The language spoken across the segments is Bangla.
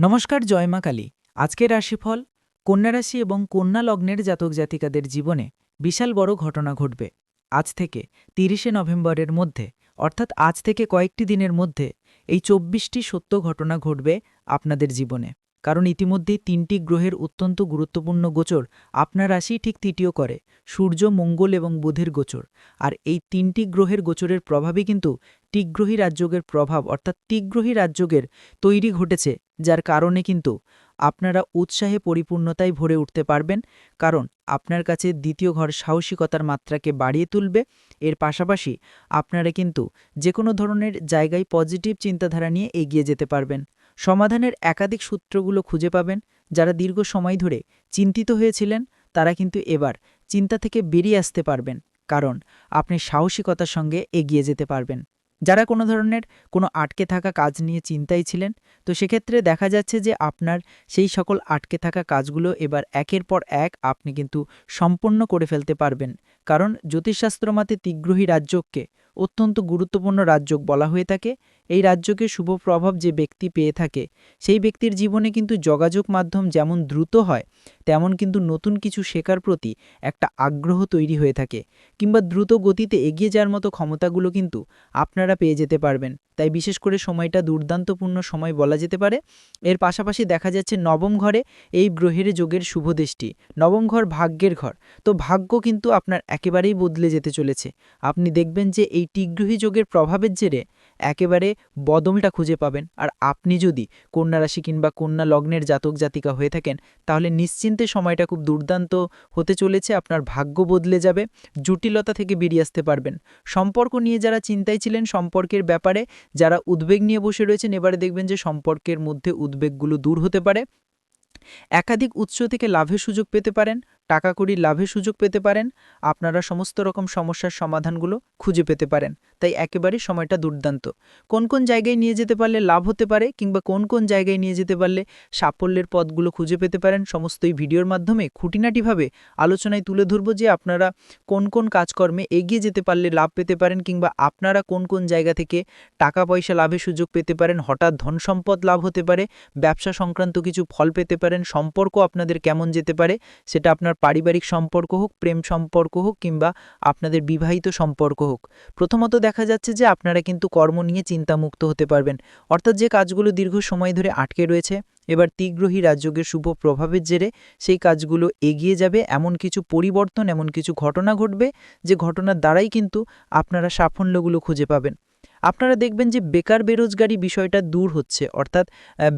নমস্কার, জয় মা কালী। আজকের রাশিফল কন্যা রাশি এবং কন্যা লগ্নের জাতক জাতিকাদের জীবনে বিশাল বড় ঘটনা ঘটবে। আজ থেকে তিরিশে নভেম্বরের মধ্যে, অর্থাৎ আজ থেকে কয়েকটি দিনের মধ্যে, এই চব্বিশটি সত্য ঘটনা ঘটবে আপনাদের জীবনে। কারণ ইতিমধ্যেই তিনটি গ্রহের অত্যন্ত গুরুত্বপূর্ণ গোচর আপনার রাশি ঠিক তৃতীয় করে, সূর্য, মঙ্গল এবং বুধের গোচর। আর এই তিনটি গ্রহের গোচরের প্রভাবই কিন্তু টিগ্রহী রাজযোগের প্রভাব, অর্থাৎ টিগ্রহী রাজযোগের তৈরি ঘটেছে, যার কারণে কিন্তু আপনারা উৎসাহে পরিপূর্ণতায় ভরে উঠতে পারবেন। কারণ আপনার কাছে দ্বিতীয় ঘর সাহসিকতার মাত্রাকে বাড়িয়ে তুলবে। এর পাশাপাশি আপনারা কিন্তু যে কোনো ধরনের জায়গায় পজিটিভ চিন্তাধারা নিয়ে এগিয়ে যেতে পারবেন। সমাধানের একাধিক সূত্রগুলো খুঁজে পাবেন, যারা দীর্ঘ সময় ধরে চিন্তিত হয়েছিলেন, তারা কিন্তু এবার চিন্তা থেকে বেরিয়ে আসতে পারবেন, কারণ আপনি সাহসিকতার সঙ্গে এগিয়ে যেতে পারবেন। যারা কোনো ধরনের কোনো আটকে থাকা কাজ নিয়ে চিন্তায় ছিলেন, তো সেক্ষেত্রে দেখা যাচ্ছে যে আপনার সেই সকল আটকে থাকা কাজগুলো এবার একের পর এক আপনি কিন্তু সম্পন্ন করে ফেলতে পারবেন, কারণ জ্যোতিষশাস্ত্র মতে তিগ্রহী রাজ্যকে অত্যন্ত গুরুত্বপূর্ণ রাজ্যক বলা হয়ে থাকে এই রাজ্যকে শুভ প্রভাব যে ব্যক্তি পেয়ে থাকে, সেই ব্যক্তির জীবনে কিন্তু যোগাযোগ মাধ্যম যেমন দ্রুত হয়, তেমন কিন্তু নতুন কিছু শেখার প্রতি একটা আগ্রহ তৈরি হয়ে থাকে, কিংবা দ্রুত গতিতে এগিয়ে যাওয়ার মতো ক্ষমতাগুলো কিন্তু আপনারা পেয়ে যেতে পারবেন। তাই বিশেষ করে সময়টা দুর্দান্তপূর্ণ সময় বলা যেতে পারে। এর পাশাপাশি দেখা যাচ্ছে নবম ঘরে এই গ্রহের যোগের শুভ দেশটি নবম ঘর ভাগ্যের ঘর। তো ভাগ্য কিন্তু আপনার একেবারেই বদলে যেতে চলেছে। আপনি দেখবেন যে এই টিগ্রহী যোগের প্রভাবের জেরে একেবারে বদলটা খুঁজে পাবেন। আর আপনি যদি কন্যা রাশি কিংবা কন্যা লগ্নের জাতক জাতিকা হয়ে থাকেন, তাহলে নিশ্চিন্তে সময়টা খুব দুর্দান্ত হতে চলেছে, আপনার ভাগ্য বদলে যাবে, জটিলতা থেকে বেরিয়ে আসতে পারবেন। সম্পর্ক নিয়ে যারা চিন্তায় ছিলেন, সম্পর্কের ব্যাপারে যারা উদ্বেগ নিয়ে বসে রয়েছেন, এবারে দেখবেন যে সম্পর্কের মধ্যে উদ্বেগগুলো দূর হতে পারে। একাধিক উৎস থেকে লাভের সুযোগ পেতে পারেন টাকা কড়ি লাভের সুযোগ পেতে পারেন, আপনারা সমস্ত রকম সমস্যার সমাধানগুলো খুঁজে পেতে পারেন। তাই একেবারে সময়টা দুর্দান্ত। কোন কোন জায়গায় নিয়ে যেতে পারলে লাভ হতে পারে কিংবা কোন কোন জায়গায় নিয়ে যেতে পারলে সাফল্যের পথগুলো খুঁজে পেতে পারেন, সমস্ত এই ভিডিওর মাধ্যমে খুঁটিনাটিভাবে আলোচনায় তুলে ধরব যে আপনারা কোন কোন কাজকর্মে এগিয়ে যেতে পারলে লাভ পেতে পারেন কিংবা আপনারা কোন কোন জায়গা থেকে টাকা পয়সা লাভের সুযোগ পেতে পারেন, হঠাৎ ধন সম্পদ লাভ হতে পারে, ব্যবসা সংক্রান্ত কিছু ফল পেতে পারেন, সম্পর্ক আপনাদের কেমন যেতে পারে, সেটা আপনার পারিবারিক সম্পর্ক হোক, প্রেম সম্পর্ক হোক কিংবা আপনাদের বিবাহিত সম্পর্ক হোক। প্রথমত দেখা যাচ্ছে যে আপনারা কিন্তু কর্ম নিয়ে চিন্তামুক্ত হতে পারবেন। অর্থাৎ যে কাজগুলো দীর্ঘ সময় ধরে আটকে রয়েছে, এবার তীগ্রহী রাজযোগের শুভ প্রভাবের জেরে সেই কাজগুলো এগিয়ে যাবে। এমন কিছু পরিবর্তন, এমন কিছু ঘটনা ঘটবে, যে ঘটনার দ্বারাই কিন্তু আপনারা সাফল্যগুলো খুঁজে পাবেন। আপনারা দেখবেন যে বেকার বেরোজগারি বিষয়টা দূর হচ্ছে। অর্থাৎ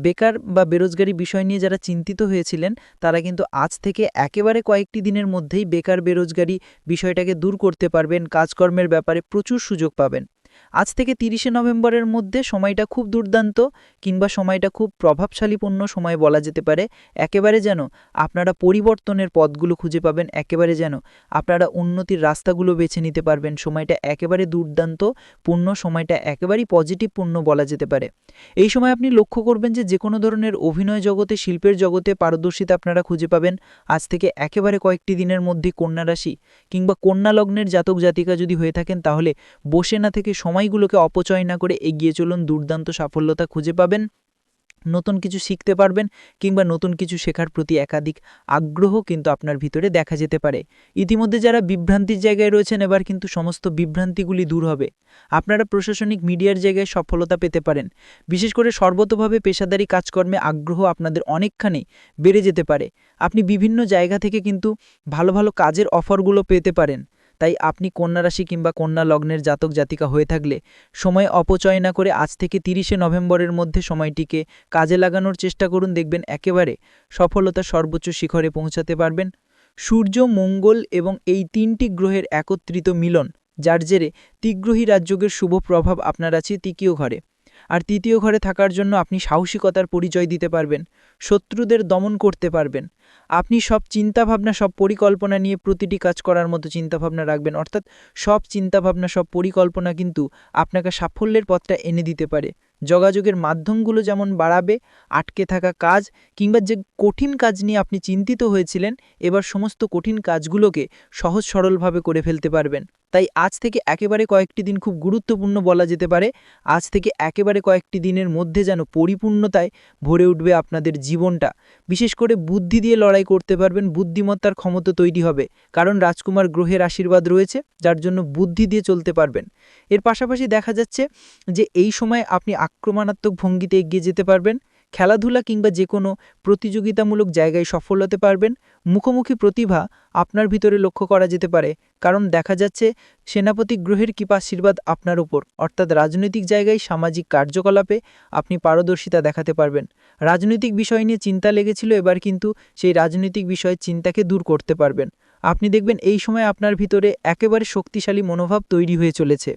বেকার বা বেরোজগারি বিষয় নিয়ে যারা চিন্তিত হয়েছিলেন, তারা কিন্তু আজ থেকে একেবারে কয়েকটি দিনের মধ্যেই বেকার বেরোজগারি বিষয়টাকে দূর করতে পারবেন, কাজকর্মের ব্যাপারে প্রচুর সুযোগ পাবেন। আজ থেকে তিরিশে নভেম্বরের মধ্যে সময়টা খুব দুর্দান্ত কিংবা সময়টা খুব প্রভাবশালীপূর্ণ সময় বলা যেতে পারে। একেবারে যেন আপনারা পরিবর্তনের পথগুলো খুঁজে পাবেন, একেবারে যেন আপনারা উন্নতির রাস্তাগুলো বেছে নিতে পারবেন। সময়টা একেবারে দুর্দান্ত, পূর্ণ সময়টা একেবারেই পজিটিভ পূর্ণ বলা যেতে পারে। এই সময় আপনি লক্ষ্য করবেন যে যে কোনো ধরনের অভিনয় জগতে, শিল্পের জগতে পারদর্শিতা আপনারা খুঁজে পাবেন। আজ থেকে একেবারে কয়েকটি দিনের মধ্যে কন্যা রাশি কিংবা কন্যা লগ্নের জাতক জাতিকা যদি হয়ে থাকেন, তাহলে বসে না থেকে সময়গুলোকে অপচয় না করে এগিয়ে চলুন, দুর্দান্ত সাফল্যতা খুঁজে পাবেন, নতুন কিছু শিখতে পারবেন কিংবা নতুন কিছু শেখার প্রতি একাধিক আগ্রহ কিন্তু আপনার ভিতরে দেখা যেতে পারে। ইতিমধ্যে যারা বিভ্রান্তির জায়গায় রয়েছেন, এবার কিন্তু সমস্ত বিভ্রান্তিগুলি দূর হবে। আপনারা প্রশাসনিক মিডিয়ার জায়গায় সফলতা পেতে পারেন। বিশেষ করে সর্বতভাবে পেশাদারি কাজকর্মে আগ্রহ আপনাদের অনেকখানি বেড়ে যেতে পারে। আপনি বিভিন্ন জায়গা থেকে কিন্তু ভালো ভালো কাজের অফারগুলো পেতে পারেন। তাই আপনি কন্যা রাশি কিংবা কন্যা লগ্নের জাতক জাতিকা হয়ে থাকলে সময় অপচয় না করে আজ থেকে তিরিশে নভেম্বরের মধ্যে সময়টিকে কাজে লাগানোর চেষ্টা করুন। দেখবেন একেবারে সফলতা সর্বোচ্চ শিখরে পৌঁছাতে পারবেন। সূর্য, মঙ্গল এবং এই তিনটি গ্রহের একত্রিত মিলন, যার জেরে তিগ্রহী রাজযোগের শুভ প্রভাব আপনার আছে তৃতীয় ঘরে। আর তৃতীয় ঘরে থাকার জন্য আপনি সাহসিকতার পরিচয় দিতে পারবেন, শত্রুদের দমন করতে পারবেন। আপনি সব চিন্তাভাবনা, সব পরিকল্পনা নিয়ে প্রতিটি কাজ করার মতো চিন্তাভাবনা রাখবেন, অর্থাৎ সব চিন্তাভাবনা, সব পরিকল্পনা কিন্তু আপনাকে সাফল্যের পথটা এনে দিতে পারে। যোগাযোগের মাধ্যমগুলো যেমন বাড়াবে, আটকে থাকা কাজ কিংবা যে কঠিন কাজ নিয়ে আপনি চিন্তিত হয়েছিলেন, এবার সমস্ত কঠিন কাজগুলোকে সহজ সরলভাবে করে ফেলতে পারবেন। তাই আজ থেকে একেবারে কয়েকটি দিন খুব গুরুত্বপূর্ণ বলা যেতে পারে। আজ থেকে একেবারে কয়েকটি দিনের মধ্যে যেন পরিপূর্ণতায় ভরে উঠবে আপনাদের জীবনটা। বিশেষ করে বুদ্ধি দিয়ে লড়াই করতে পারবেন, বুদ্ধিমত্তার ক্ষমতা তৈরি হবে। কারণ রাজকুমার গ্রহের আশীর্বাদ রয়েছে, যার জন্য বুদ্ধি দিয়ে চলতে পারবেন। এর পাশাপাশি দেখা যাচ্ছে যে এই সময় আপনি আক্রমণাত্মক ভঙ্গিতে এগিয়ে যেতে পারবেন। খেলাধুলা কিংবা যে কোনো প্রতিযোগিতামূলক জায়গায় সফল হতে পারবেন। মুখোমুখি প্রতিভা আপনার ভিতরে লক্ষ্য করা যেতে পারে, কারণ দেখা যাচ্ছে সেনাপতি গ্রহের কৃপাশীর্বাদ আপনার উপর। অর্থাৎ রাজনৈতিক জায়গায় সামাজিক কার্যকলাপে আপনি পারদর্শিতা দেখাতে পারবেন। রাজনৈতিক বিষয় নিয়ে চিন্তা লেগেছিল, এবার কিন্তু সেই রাজনৈতিক বিষয়ের চিন্তাকে দূর করতে পারবেন। আপনি দেখবেন এই সময় আপনার ভিতরে একেবারে শক্তিশালী মনোভাব তৈরি হয়ে চলেছে।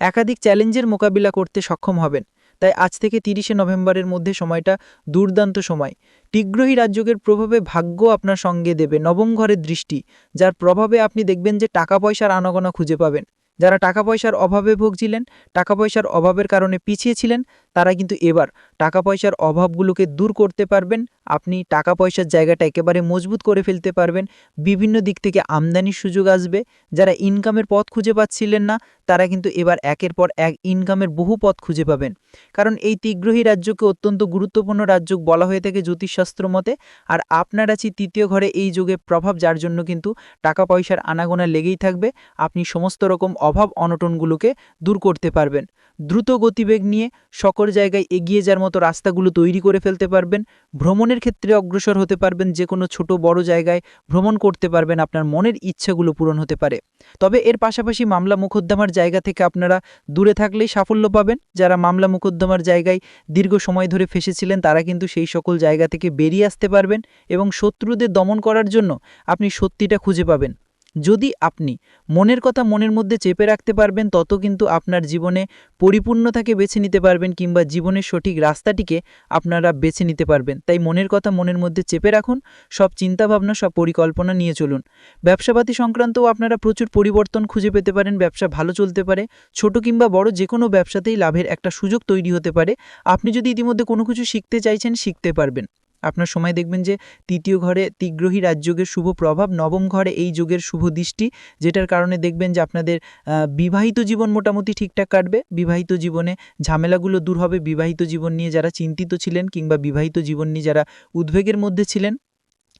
একাধিক চ্যালেঞ্জের মোকাবিলা করতে সক্ষম হবেন। তাই আজ থেকে তিরিশে নভেম্বরের মধ্যে সময়টা দুর্দান্ত সময়। টিগ্রহী রাজ্যকের প্রভাবে ভাগ্য আপনার সঙ্গে দেবে নবম ঘরের দৃষ্টি, যার প্রভাবে আপনি দেখবেন যে টাকা পয়সার আনাগোনা খুঁজে পাবেন। যারা টাকা পয়সার অভাবে ভুগছিলেন, টাকা পয়সার অভাবের কারণে পিছিয়ে ছিলেন তারা কিন্তু এবার টাকা পয়সার অভাবগুলোকে দূর করতে পারবেন, আপনি টাকা পয়সার জায়গাটা একেবারে মজবুত করে ফেলতে পারবেন। বিভিন্ন দিক থেকে আমদানির সুযোগ আসবে। যারা ইনকামের পথ খুঁজে পাচ্ছিলেন না, তারা কিন্তু এবার একের পর এক ইনকামের বহু পথ খুঁজে পাবেন। কারণ এই তিগ্রহী রাজ্যকে অত্যন্ত গুরুত্বপূর্ণ রাজ্য বলা হয়ে থাকে জ্যোতিষশাস্ত্র মতে। আর আপনার আছে তৃতীয় ঘরে এই যুগে প্রভাব, যার জন্য কিন্তু টাকা পয়সার আনাগোনা লেগেই থাকবে। আপনি সমস্ত রকম অভাব, অনটনগুলোকে দূর করতে পারবেন। দ্রুত গতিবেগ নিয়ে সকল জায়গায় এগিয়ে যাওয়ার মতো রাস্তাগুলো তৈরি করে ফেলতে পারবেন। ভ্রমণের ক্ষেত্রে অগ্রসর হতে পারবেন, যে কোনো ছোট বড় জায়গায় ভ্রমণ করতে পারবেন, আপনার মনের ইচ্ছাগুলো পূরণ হতে পারে। তবে এর পাশাপাশি মামলা মোকদ্দমার জায়গা থেকে আপনারা দূরে থাকলেই সাফল্য পাবেন। যারা মামলা মোকদ্দমার জায়গায় দীর্ঘ সময় ধরে ফেসেছিলেন, তারা কিন্তু সেই সকল জায়গা থেকে বেরিয়ে আসতে পারবেন এবং শত্রুদের দমন করার জন্য আপনি সত্যিটা খুঁজে পাবেন। যদি আপনি মনের কথা মনের মধ্যে চেপে রাখতে পারবেন, তত কিন্তু আপনার জীবনে পরিপূর্ণতাকে বেছে নিতে পারবেন কিংবা জীবনের সঠিক রাস্তাটিকে আপনারা বেছে নিতে পারবেন। তাই মনের কথা মনের মধ্যে চেপে রাখুন, সব চিন্তাভাবনা, সব পরিকল্পনা নিয়ে চলুন। ব্যবসাপাতি সংক্রান্তও আপনারা প্রচুর পরিবর্তন খুঁজে পেতে পারেন, ব্যবসা ভালো চলতে পারে, ছোট কিংবা বড় যে কোনো ব্যবসাতেই লাভের একটা সুযোগ তৈরি হতে পারে। আপনি যদি ইতিমধ্যে কোনো কিছু শিখতে চাইছেন, শিখতে পারবেন। আপনার সময় দেখবেন যে তৃতীয় ঘরে তিগ্রহী রাজযোগের শুভ প্রভাব, নবম ঘরে এই যোগের শুভ দৃষ্টি, যেটার কারণে দেখবেন যে আপনাদের বিবাহিত জীবন মোটামুটি ঠিকঠাক কাটবে। বিবাহিত জীবনে ঝামেলাগুলো দূর হবে। বিবাহিত জীবন নিয়ে যারা চিন্তিত ছিলেন কিংবা বিবাহিত জীবন নিয়ে যারা উদ্বেগের মধ্যে ছিলেন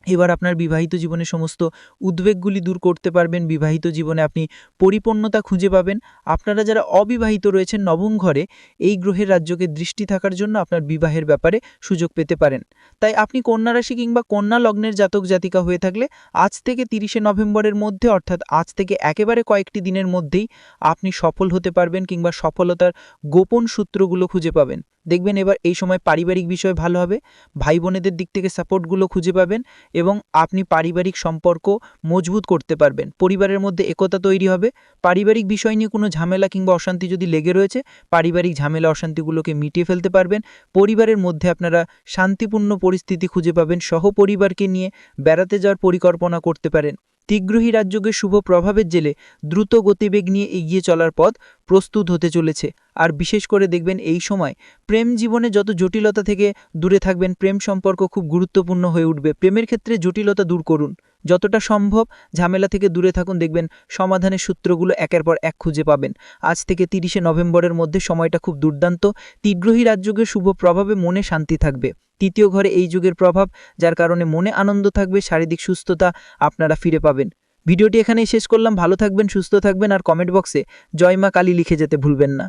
এবার আপনার বিবাহিত জীবনে সমস্ত উদ্বেগগুলি দূর করতে পারবেন। বিবাহিত জীবনে আপনি পরিপূর্ণতা খুঁজে পাবেন। আপনারা যারা অবিবাহিত রয়েছেন নবম ঘরে, এই গ্রহের রাজ্যকে দৃষ্টি থাকার জন্য আপনার বিবাহের ব্যাপারে সুযোগ পেতে পারেন। তাই আপনি কন্যা রাশি কিংবা কন্যা লগ্নের জাতক জাতিকা হয়ে থাকলে আজ থেকে তিরিশে নভেম্বরের মধ্যে, অর্থাৎ আজ থেকে একেবারে কয়েকটি দিনের মধ্যেই আপনি সফল হতে পারবেন কিংবা সফলতার গোপন সূত্রগুলো খুঁজে পাবেন। দেখবেন এবার এই সময় পারিবারিক বিষয় ভালো হবে। ভাই বোনেদের দিক থেকে সাপোর্টগুলো খুঁজে পাবেন এবং আপনি পারিবারিক সম্পর্ক মজবুত করতে পারবেন। পরিবারের মধ্যে একতা তৈরি হবে। পারিবারিক বিষয় নিয়ে কোনো ঝামেলা কিংবা অশান্তি যদি লেগে রয়েছে, পারিবারিক ঝামেলা অশান্তিগুলোকে মিটিয়ে ফেলতে পারবেন। পরিবারের মধ্যে আপনারা শান্তিপূর্ণ পরিস্থিতি খুঁজে পাবেন। সহ পরিবারকে নিয়ে বেড়াতে যাওয়ার পরিকল্পনা করতে পারেন। তিগ্রহী রাজ্যকে শুভ প্রভাবের জেলে দ্রুত গতিবেগ নিয়ে এগিয়ে চলার পথ প্রস্তুত হতে চলেছে। আর বিশেষ করে দেখবেন এই সময় প্রেম জীবনে যত জটিলতা থেকে দূরে থাকবেন, প্রেম সম্পর্ক খুব গুরুত্বপূর্ণ হয়ে উঠবে। প্রেমের ক্ষেত্রে জটিলতা দূর করুন। যতটা সম্ভব ঝামেলা থেকে দূরে থাকুন, দেখবেন সমাধানের সূত্রগুলো একের পর এক খুঁজে পাবেন। আজ থেকে তিরিশে নভেম্বরের মধ্যে সময়টা খুব দুর্দান্ত। তিগ্রহী রাজযোগের শুভ প্রভাবে মনে শান্তি থাকবে। তৃতীয় ঘরে এই যুগের প্রভাব, যার কারণে মনে আনন্দ থাকবে, শারীরিক সুস্থতা আপনারা ফিরে পাবেন। ভিডিওটি এখানেই শেষ করলাম। ভালো থাকবেন, সুস্থ থাকবেন, আর কমেন্ট বক্সে জয় মা কালী লিখে যেতে ভুলবেন না।